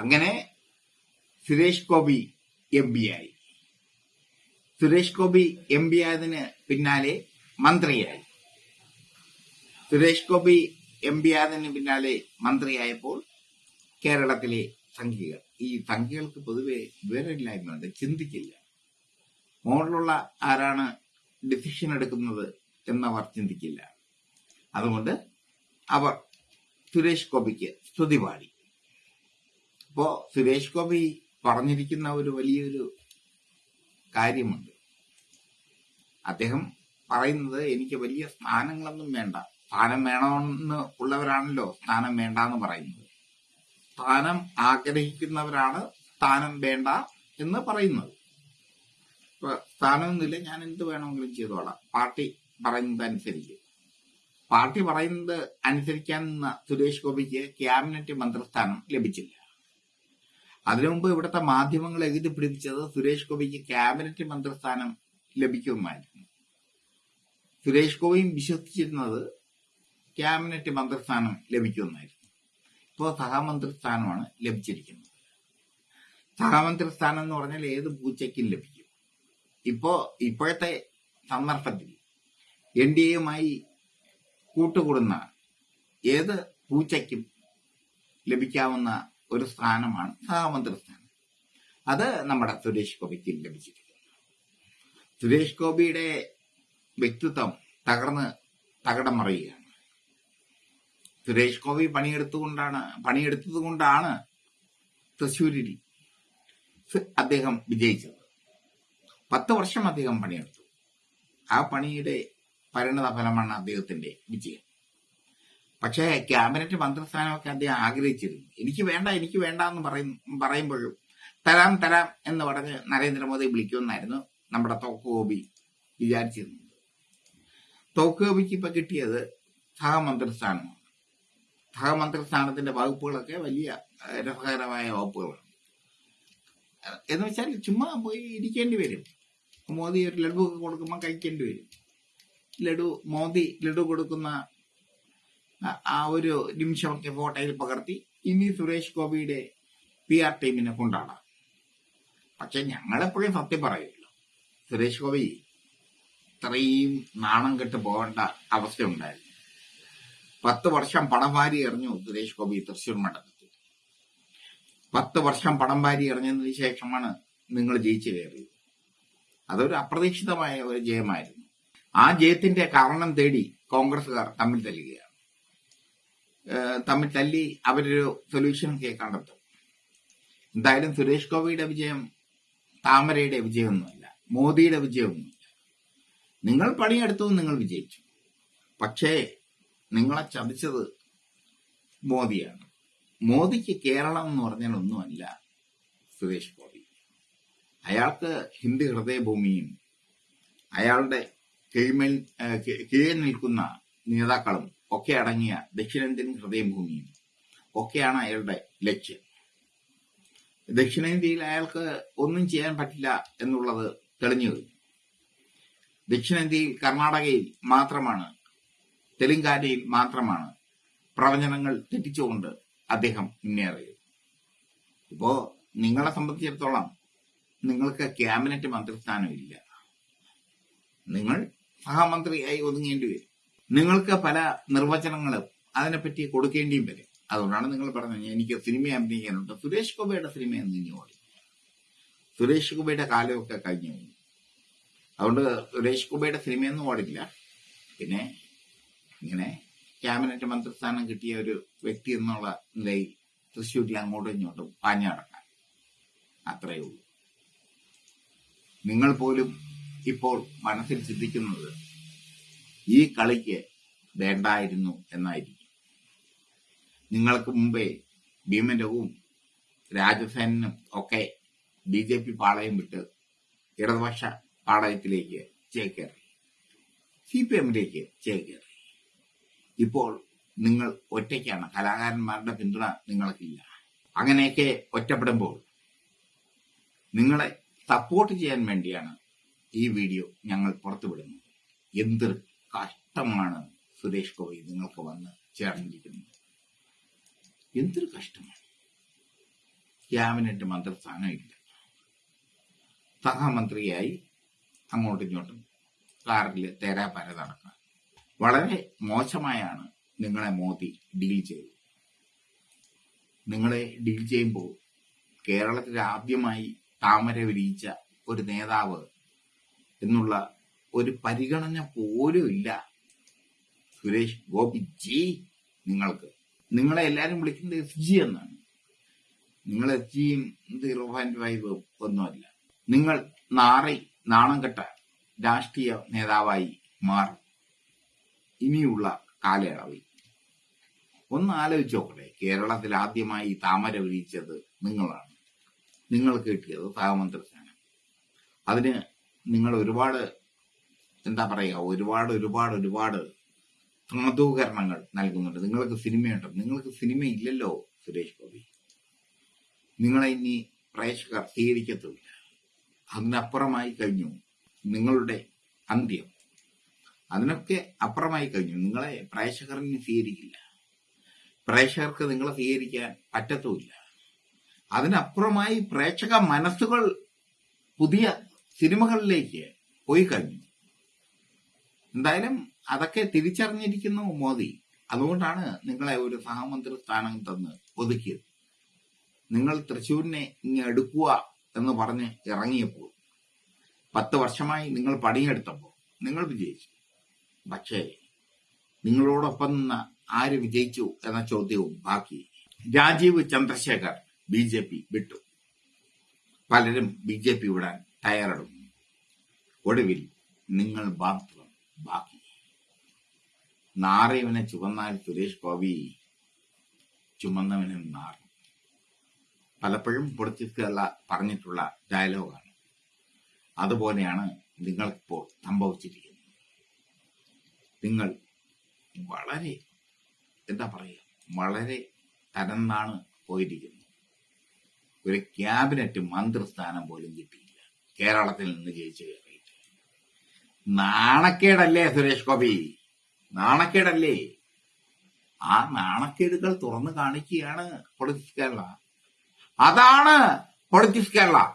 അങ്ങനെ Suresh Gopi M P ആയി. Suresh Gopi M P ആയതിന് പിന്നാലെ മന്ത്രിയായി. സുരേഷ് ഗോപി എം പി ആയതിന് പിന്നാലെ മന്ത്രിയായപ്പോൾ കേരളത്തിലെ സംഖ്യകൾ. ഈ സംഖ്യകൾക്ക് പൊതുവെ വിവരമില്ലായ്മയുണ്ട്. ചിന്തിക്കില്ല. മുകളിലുള്ള ആരാണ് ഡിസിഷൻ എടുക്കുന്നത് എന്നവർ ചിന്തിക്കില്ല. അതുകൊണ്ട് അവർ സുരേഷ് ഗോപിക്ക് സ്തുതി പാടി. ഇപ്പോ സുരേഷ് ഗോപി പറഞ്ഞിരിക്കുന്ന ഒരു വലിയൊരു കാര്യമുണ്ട്. അദ്ദേഹം പറയുന്നത് എനിക്ക് വലിയ സ്ഥാനങ്ങളൊന്നും വേണ്ട. സ്ഥാനം വേണമെന്ന് ഉള്ളവരാണല്ലോ സ്ഥാനം വേണ്ട എന്ന് പറയുന്നത്. സ്ഥാനം ആഗ്രഹിക്കുന്നവരാണ് സ്ഥാനം വേണ്ട എന്ന് പറയുന്നത്. സ്ഥാനമൊന്നുമില്ല ഞാൻ എന്ത് വേണമെങ്കിലും ചെയ്തോളാം. പാർട്ടി പറയുന്നത് അനുസരിച്ച് പാർട്ടി പറയുന്നത് അനുസരിക്കാൻ സുരേഷ് ഗോപിക്ക് ക്യാബിനറ്റ് മന്ത്രിസ്ഥാനം ലഭിച്ചില്ല. അതിനു മുമ്പ് ഇവിടുത്തെ മാധ്യമങ്ങൾ എഴുതി പിടിപ്പിച്ചത് സുരേഷ് ഗോപിക്ക് ക്യാബിനറ്റ് മന്ത്രിസ്ഥാനം ലഭിക്കുമായിരുന്നു. സുരേഷ് ഗോപിയും വിശ്വസിച്ചിരുന്നത് ക്യാബിനറ്റ് മന്ത്രിസ്ഥാനം ലഭിക്കുമെന്നായിരുന്നു. ഇപ്പോൾ സഹമന്ത്രിസ്ഥാനമാണ് ലഭിച്ചിരിക്കുന്നത്. സഹമന്ത്രിസ്ഥാനം എന്ന് പറഞ്ഞാൽ ഏത് പൂച്ചയ്ക്കും ലഭിക്കും. ഇപ്പോ ഇപ്പോഴത്തെ സന്ദർഭത്തിൽ എൻ ഡി എയുമായി കൂട്ടുകൂടുന്ന ഏത് പൂച്ചയ്ക്കും ലഭിക്കാവുന്ന ഒരു സ്ഥാനമാണ് സഹമന്ത്രി സ്ഥാനം. അത് നമ്മുടെ സുരേഷ് ഗോപിക്ക് ലഭിച്ചിരിക്കുന്നു. സുരേഷ് ഗോപിയുടെ വ്യക്തിത്വം തകർന്ന് തകടം മറിയുകയാണ്. സുരേഷ് ഗോപി പണിയെടുത്തുകൊണ്ടാണ് പണിയെടുത്തത് കൊണ്ടാണ് തൃശ്ശൂരിൽ അദ്ദേഹം വിജയിച്ചത്. പത്ത് വർഷം അദ്ദേഹം പണിയെടുത്തു. ആ പണിയുടെ പരിണത ഫലമാണ് അദ്ദേഹത്തിന്റെ വിജയം. പക്ഷേ ക്യാബിനറ്റ് മന്ത്രിസ്ഥാനമൊക്കെ അദ്ദേഹം ആഗ്രഹിച്ചിരുന്നു. എനിക്ക് വേണ്ട എനിക്ക് വേണ്ട എന്ന് പറയും പറയുമ്പോഴും തരാം തരാം എന്ന് പറഞ്ഞ് നരേന്ദ്രമോദി വിളിക്കുമെന്നായിരുന്നു നമ്മുടെ തോക്ക് ഗോപി വിചാരിച്ചിരുന്നത്. തോക്ക് ഗോപിക്ക് ഇപ്പൊ കിട്ടിയത് സഹമന്ത്രിസ്ഥാനമാണ് സഹമന്ത്രിസ്ഥാനത്തിന്റെ വകുപ്പുകളൊക്കെ വലിയ രസകരമായ വകുപ്പുകളാണ്. എന്ന് വെച്ചാൽ ചുമ്മാ പോയി ഇരിക്കേണ്ടി വരും. മോദി ഒരു ലഡു കൊടുക്കുമ്പോൾ കഴിക്കേണ്ടി വരും. ലഡു മോദി ലഡു കൊടുക്കുന്ന ആ- ഒരു നിമിഷമൊക്കെ ഫോട്ടോയിൽ പകർത്തി ഇനി സുരേഷ് ഗോപിയുടെ പി ആർ ടീമിനെ കൊണ്ടാടാം പക്ഷെ ഞങ്ങളെപ്പോഴും സത്യം പറയുമല്ലോ സുരേഷ് ഗോപി ഇത്രയും നാണം കെട്ട് പോകേണ്ട അവസ്ഥ ഉണ്ടായിരുന്നു. പത്ത് വർഷം പണം വാരി എറിഞ്ഞു സുരേഷ് ഗോപി തൃശ്ശൂർ മണ്ഡലത്തിൽ. പത്ത് വർഷം പണം വാരി എറിഞ്ഞതിന് ശേഷമാണ് നിങ്ങൾ ജയിച്ചു കയറിയത്. അതൊരു അപ്രതീക്ഷിതമായ ഒരു ജയമായിരുന്നു. ആ ജയത്തിന്റെ കാരണം തേടി കോൺഗ്രസുകാർ തമ്മിൽ തല്ലുകയാണ് തമ്മിൽ തല്ലി അവരൊരു സൊല്യൂഷൻ ഒക്കെ കണ്ടെത്തും. എന്തായാലും സുരേഷ് ഗോപിയുടെ വിജയം താമരയുടെ വിജയമൊന്നുമല്ല മോദിയുടെ വിജയമൊന്നുമില്ല. നിങ്ങൾ പണിയെടുത്തു നിങ്ങൾ വിജയിച്ചു. പക്ഷേ നിങ്ങളെ ചതിച്ചത് മോദിയാണ്. മോദിക്ക് കേരളം എന്ന് പറഞ്ഞാൽ ഒന്നുമല്ല സുരേഷ് ഗോപി. അയാൾക്ക് ഹിന്ദി ഹൃദയഭൂമിയും അയാളുടെ കീഴ്മേൽ കീഴിൽ നിൽക്കുന്ന നേതാക്കളും ഒക്കെ അടങ്ങിയ ദക്ഷിണേന്ത്യൻ ഹൃദയഭൂമിയും ഒക്കെയാണ് അയാളുടെ ലക്ഷ്യം. ദക്ഷിണേന്ത്യയിൽ അയാൾക്ക് ഒന്നും ചെയ്യാൻ പറ്റില്ല എന്നുള്ളത് തെളിഞ്ഞു കഴിഞ്ഞു ദക്ഷിണേന്ത്യയിൽ കർണാടകയിൽ മാത്രമാണ് തെലുങ്കാനയിൽ മാത്രമാണ് പ്രവചനങ്ങൾ തെറ്റിച്ചുകൊണ്ട് അദ്ദേഹം മുന്നേറിയത്. ഇപ്പോ നിങ്ങളെ സംബന്ധിച്ചിടത്തോളം നിങ്ങൾക്ക് ക്യാബിനറ്റ് മന്ത്രിസ്ഥാനം ഇല്ല നിങ്ങൾ സഹമന്ത്രിയായി ഒതുങ്ങേണ്ടി വരും. നിങ്ങൾക്ക് പല നിർവചനങ്ങളും അതിനെപ്പറ്റി കൊടുക്കേണ്ടിയും വരും. അതുകൊണ്ടാണ് നിങ്ങൾ പറഞ്ഞത് എനിക്ക് സിനിമ അഭിനയിക്കാനുണ്ട്. സുരേഷ് ഗോപയുടെ സിനിമ എന്ന് ഓടി. സുരേഷ് ഗോപയുടെ കാലമൊക്കെ കഴിഞ്ഞു. കഴിഞ്ഞു അതുകൊണ്ട് സുരേഷ് ഗോപയുടെ സിനിമയൊന്നും ഓടില്ല. പിന്നെ ഇങ്ങനെ ക്യാബിനറ്റ് മന്ത്രിസ്ഥാനം കിട്ടിയ ഒരു വ്യക്തി എന്നുള്ള നിലയിൽ തൃശ്ശൂരിൽ അങ്ങോട്ടും ഇങ്ങോട്ടും പാഞ്ഞു നടക്കാൻ. അത്രയേ ഉള്ളൂ. നിങ്ങൾ പോലും ഇപ്പോൾ മനസ്സിൽ ചിന്തിക്കുന്നത് ഈ കളിക്ക് വേണ്ടായിരുന്നു എന്നായിരിക്കും. നിങ്ങൾക്ക് മുമ്പേ ഭീമനവും രാജസേനും ഒക്കെ ബി ജെ പി പാളയം വിട്ട് ഇടതുപക്ഷ പാളയത്തിലേക്ക് ചേക്കേറി സി പി എമ്മിലേക്ക് ചേക്കേറി ഇപ്പോൾ നിങ്ങൾ ഒറ്റയ്ക്കാണ്. കലാകാരന്മാരുടെ പിന്തുണ നിങ്ങൾക്കില്ല. അങ്ങനെയൊക്കെ ഒറ്റപ്പെടുമ്പോൾ നിങ്ങളെ സപ്പോർട്ട് ചെയ്യാൻ വേണ്ടിയാണ് ഈ വീഡിയോ ഞങ്ങൾ പുറത്തുവിടുന്നത്. എന്തൊരു കഷ്ടമാണ്. സുരേഷ് ഗോപി നിങ്ങൾക്ക് വന്ന് ചേർന്നിരിക്കുന്നത്. എന്തൊരു കഷ്ടമാണ്. ക്യാബിനറ്റ് മന്ത്രിസ്ഥാനം ഇല്ല സഹമന്ത്രിയായി അങ്ങോട്ടും ഇങ്ങോട്ടും കാറിൽ തേരാപ്പാര നടക്കുക. വളരെ മോശമായാണ് നിങ്ങളെ മോദി ഡീൽ ചെയ്തത്. നിങ്ങളെ ഡീൽ ചെയ്യുമ്പോൾ കേരളത്തിൽ ആദ്യമായി താമര വിരിയിച്ച ഒരു നേതാവ് എന്നുള്ള ഒരു പരിഗണന പോലും ഇല്ല. സുരേഷ് ഗോപി ജി നിങ്ങൾക്ക്. നിങ്ങളെ എല്ലാരും വിളിക്കുന്നത് എസ് ജി എന്നാണ്. നിങ്ങൾ എസ് ജിയും സീറോ പോയിന്റ് ഫൈവ് ഒന്നുമല്ല. നിങ്ങൾ നാറി നാണം കെട്ട രാഷ്ട്രീയ നേതാവായി മാറും. ഇനിയുള്ള കാലയളവിൽ. ഒന്ന് ആലോചിച്ച് നോക്കട്ടെ കേരളത്തിൽ ആദ്യമായി താമര വിരിച്ചത് നിങ്ങളാണ്. നിങ്ങൾ കിട്ടിയത് സഹമന്ത്രി സ്ഥാനം അതിന് നിങ്ങൾ ഒരുപാട് എന്താ പറയുക ഒരുപാട് ഒരുപാട് ഒരുപാട് പ്രാധൂകരണങ്ങൾ നൽകുന്നുണ്ട്. നിങ്ങൾക്ക് സിനിമയുണ്ടോ. നിങ്ങൾക്ക് സിനിമ ഇല്ലല്ലോ സുരേഷ് ഗോപി. നിങ്ങളെ ഇനി പ്രേക്ഷകർ സ്വീകരിക്കത്തുമില്ല അതിനപ്പുറമായി കഴിഞ്ഞു നിങ്ങളുടെ അന്ത്യം. അതിനൊക്കെ അപ്പുറമായി കഴിഞ്ഞു. നിങ്ങളെ പ്രേക്ഷകറിന് സ്വീകരിക്കില്ല. പ്രേക്ഷകർക്ക് നിങ്ങളെ സ്വീകരിക്കാൻ പറ്റത്തുമില്ല. അതിനപ്പുറമായി പ്രേക്ഷക മനസ്സുകൾ പുതിയ സിനിമകളിലേക്ക് പോയി കഴിഞ്ഞു. എന്തായാലും അതൊക്കെ തിരിച്ചറിഞ്ഞിരിക്കുന്നു മോദി. അതുകൊണ്ടാണ് നിങ്ങളെ ഒരു സഹമന്ത്രി സ്ഥാനം തന്ന് ഒതുക്കിയത്. നിങ്ങൾ തൃശ്ശൂരിനെ ഇങ്ങ് എടുക്കുക എന്ന് പറഞ്ഞ് ഇറങ്ങിയപ്പോൾ പത്ത് വർഷമായി നിങ്ങൾ പണിയെടുത്തപ്പോൾ നിങ്ങൾ വിജയിച്ചു. പക്ഷേ നിങ്ങളോടൊപ്പം നിന്ന് ആര് വിജയിച്ചു എന്ന ചോദ്യവും ബാക്കി. Rajeev Chandrasekhar B J P വിട്ടു. പലരും ബി ജെ പി വിടാൻ തയ്യാറെടുക്കുന്നു. ഒടുവിൽ നിങ്ങൾ മാത്രം ബാക്കി. നാറിയവനെ ചുവന്നാൽ സുരേഷ് ഗോപി ചുമന്നവനെ നാറും. പലപ്പോഴും പൊളിറ്റിക്കല്ല പറഞ്ഞിട്ടുള്ള ഡയലോഗാണ്. അതുപോലെയാണ് നിങ്ങൾക്കിപ്പോൾ സംഭവിച്ചിരിക്കുന്നത്. നിങ്ങൾ വളരെ എന്താ പറയുക വളരെ തരംതാണ് പോയിരിക്കുന്നത്. ഒരു ക്യാബിനറ്റ് മന്ത്രിസ്ഥാനം പോലും കിട്ടിയില്ല. കേരളത്തിൽ നിന്ന് ജയിച്ചു കയറിയിട്ട് നാണക്കേടല്ലേ സുരേഷ് ഗോപി? നാണക്കേടല്ലേ? ആ നാണക്കേടുകൾ തുറന്നു കാണിക്കുകയാണ് പൊളിറ്റിക്സ് കേരള. അതാണ് പൊളിറ്റിക്സ് കേരള.